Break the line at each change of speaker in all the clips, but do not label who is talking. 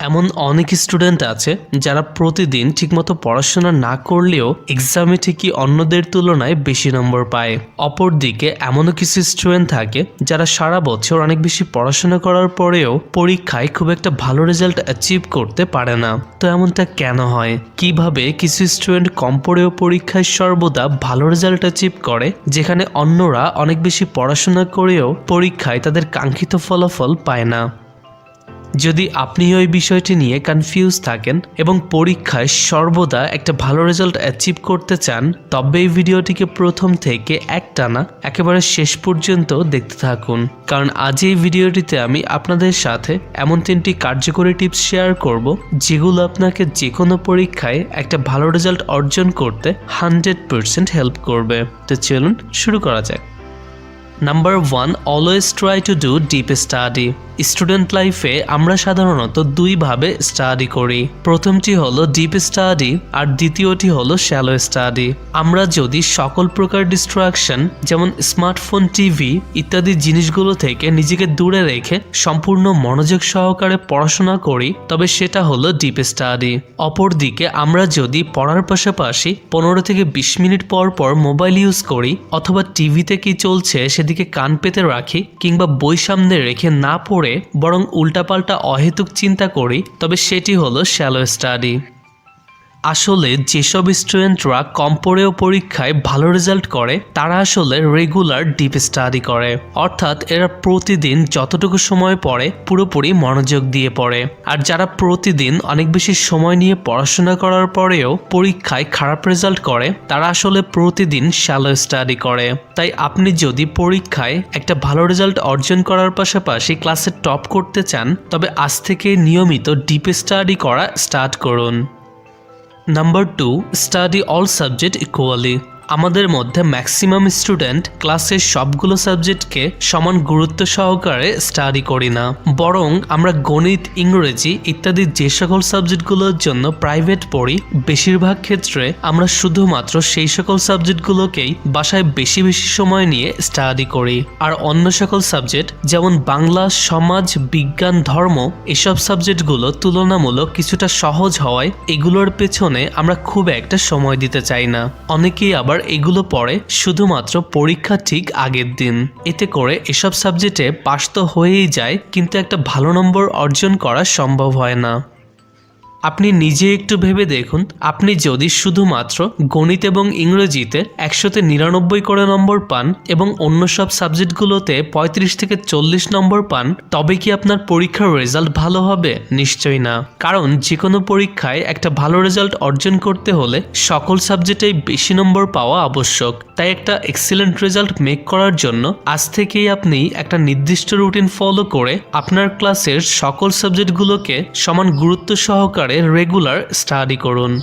এমন অনেক স্টুডেন্ট আছে যারা প্রতিদিন ঠিকমতো পড়াশোনা না করলেও এক্সামে ঠিকই অন্যদের তুলনায় বেশি নম্বর পায়। অপরদিকে এমনও কিছু স্টুডেন্ট থাকে যারা সারা বছর অনেক বেশি পড়াশোনা করার পরেও পরীক্ষায় খুব একটা ভালো রেজাল্ট অ্যাচিভ করতে পারে না। তো এমনটা কেন হয়? কীভাবে কিছু স্টুডেন্ট কম পড়েও পরীক্ষায় সর্বদা ভালো রেজাল্ট অ্যাচিভ করে, যেখানে অন্যরা অনেক বেশি পড়াশোনা করেও পরীক্ষায় তাদের কাঙ্ক্ষিত ফলাফল পায় না? যদি আপনি ওই বিষয়টি নিয়ে কনফিউজ থাকেন এবং পরীক্ষায় সর্বদা একটা ভালো রেজাল্ট অ্যাচিভ করতে চান, তবে এই ভিডিওটিকে প্রথম থেকে একটানা একেবারে শেষ পর্যন্ত দেখতে থাকুন। কারণ আজ এই ভিডিওটিতে আমি আপনাদের সাথে এমন তিনটি কার্যকরী টিপস শেয়ার করব, যেগুলো আপনাকে যে কোনো পরীক্ষায় একটা ভালো রেজাল্ট অর্জন করতে হান্ড্রেড পারসেন্ট হেল্প করবে। তো চলুন শুরু করা যাক। Number one always try to do deep study student লাইফে আমরা সাধারণত দুইভাবে স্টাডি করি। প্রথমটি হলো ডিপ স্টাডি আর দ্বিতীয়টি হলো শ্যালো স্টাডি আমরা যদি সকল প্রকার ডিস্ট্রাকশন যেমন স্মার্টফোন টিভি ইত্যাদি জিনিসগুলো থেকে নিজেকে দূরে রেখে সম্পূর্ণ মনোযোগ সহকারে পড়াশোনা করি, তবে সেটা হলো ডিপ স্টাডি অপরদিকে আমরা যদি পড়ার পাশাপাশি পনেরো থেকে বিশ মিনিট পর পর মোবাইল ইউজ করি, অথবা টিভিতে কি চলছে সেদিকে কান পেতে রাখি কিংবা বই সামনে রেখে না পড়ে বরং উল্টাপাল্টা অহেতুক চিন্তা করি, তবে সেটি হলো শ্যালো স্টাডি আসলে যেসব স্টুডেন্টরা কম পড়েও পরীক্ষায় ভালো রেজাল্ট করে, তারা আসলে রেগুলার ডিপ স্টাডি করে। অর্থাৎ এরা প্রতিদিন যতটুকু সময় পড়ে, পুরোপুরি মনোযোগ দিয়ে পড়ে। আর যারা প্রতিদিন অনেক বেশি সময় নিয়ে পড়াশোনা করার পরেও পরীক্ষায় খারাপ রেজাল্ট করে, তারা আসলে প্রতিদিন শ্যালো স্টাডি করে। তাই আপনি যদি পরীক্ষায় একটা ভালো রেজাল্ট অর্জন করার পাশাপাশি ক্লাসে টপ করতে চান, তবে আজ থেকে নিয়মিত ডিপ স্টাডি করা স্টার্ট করুন। Number two study all subject equally আমাদের মধ্যে ম্যাক্সিমাম স্টুডেন্ট ক্লাসের সবগুলো সাবজেক্টকে সমান গুরুত্ব সহকারে স্টাডি করি না। বরং আমরা গণিত, ইংরেজি ইত্যাদি যে সকল সাবজেক্টগুলোর জন্য প্রাইভেট পড়ি, বেশিরভাগ ক্ষেত্রে আমরা শুধুমাত্র সেই সকল সাবজেক্টগুলোকেই বাসায় বেশি বেশি সময় নিয়ে স্টাডি করি। আর অন্য সকল সাবজেক্ট যেমন বাংলা, সমাজ, বিজ্ঞান, ধর্ম, এসব সাবজেক্টগুলো তুলনামূলক কিছুটা সহজ হওয়ায় এগুলোর পেছনে আমরা খুব একটা সময় দিতে চাই না। অনেকেই আবার এগুলো পড়ে শুধুমাত্র পরীক্ষা ঠিক আগের দিন। এতে করে এসব সাবজেক্টে পাশ তো হয়েই যায়, কিন্তু একটা ভালো নম্বর অর্জন করা সম্ভব হয় না। আপনি নিজে একটু ভেবে দেখুন, আপনি যদি শুধুমাত্র গণিত এবং ইংরেজিতে একশোতে নিরানব্বই করে নম্বর পান এবং অন্য সব সাবজেক্টগুলোতে পঁয়ত্রিশ থেকে চল্লিশ নম্বর পান, তবে কি আপনার পরীক্ষার রেজাল্ট ভালো হবে? নিশ্চয়ই না। কারণ যে কোনো পরীক্ষায় একটা ভালো রেজাল্ট অর্জন করতে হলে সকল সাবজেক্টেই বেশি নম্বর পাওয়া আবশ্যক। তাই একটা এক্সিলেন্ট রেজাল্ট মেক করার জন্য আজ থেকেই আপনি একটা নির্দিষ্ট রুটিন ফলো করে আপনার ক্লাসের সকল সাবজেক্টগুলোকে সমান গুরুত্ব সহকারে রেগুলার স্টাডি করুন।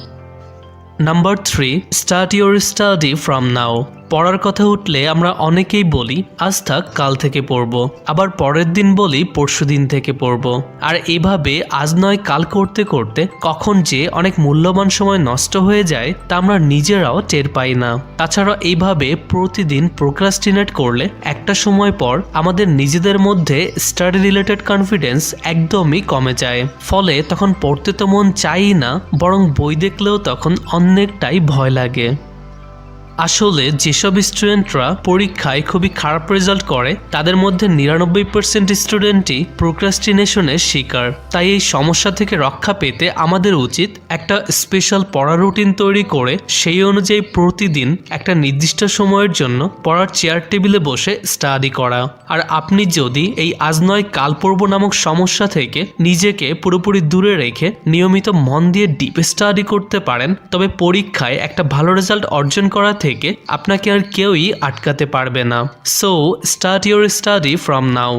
Number three start your study from now পড়ার কথা উঠলে আমরা অনেকেই বলি, আজ থাক, কাল থেকে পড়ব। আবার পরের দিন বলি, পরশু দিন থেকে পড়ব। আর এভাবে আজ নয়, কাল করতে করতে কখন যে অনেক মূল্যবান সময় নষ্ট হয়ে যায়, তা আমরা নিজেরাও টের পাই না। তাছাড়া এইভাবে প্রতিদিন প্রোক্রাস্টিনেট করলে একটা সময় পর আমাদের নিজেদের মধ্যে স্টাডি রিলেটেড কনফিডেন্স একদমই কমে যায়। ফলে তখন পড়তে তো মন চাই না, বরং বই দেখলেও তখন অনেকটাই ভয় লাগে। আসলে যেসব স্টুডেন্টরা পরীক্ষায় খুবই খারাপ রেজাল্ট করে, তাদের মধ্যে নিরানব্বই পার্সেন্ট স্টুডেন্টই প্রোক্রাস্টিনেশনের শিকার। তাই এই সমস্যা থেকে রক্ষা পেতে আমাদের উচিত একটা স্পেশাল পড়া রুটিন তৈরি করে, সেই অনুযায়ী প্রতিদিন একটা নির্দিষ্ট সময়ের জন্য পড়ার চেয়ার টেবিলে বসে স্টাডি করা। আর আপনি যদি এই আজ নয়, কাল পড়ব নামক সমস্যা থেকে নিজেকে পুরোপুরি দূরে রেখে নিয়মিত মন দিয়ে ডিপ স্টাডি করতে পারেন, তবে পরীক্ষায় একটা ভালো রেজাল্ট অর্জন করা থেকে আপনাকে আর কেউই আটকাতে পারবে না। So start your study from now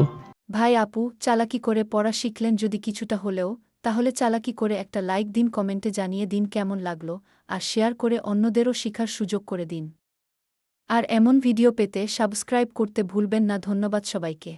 ভাই আপু, চালাকি করে পড়া শিখলেন যদি কিছুটা হলেও, তাহলে চালাকি করে একটা লাইক দিন কমেন্টে জানিয়ে দিন কেমন লাগল, আর শেয়ার করে অন্যদেরও শিখার সুযোগ করে দিন। আর এমন ভিডিও পেতে সাবস্ক্রাইব করতে ভুলবেন না, ধন্যবাদ সবাইকে।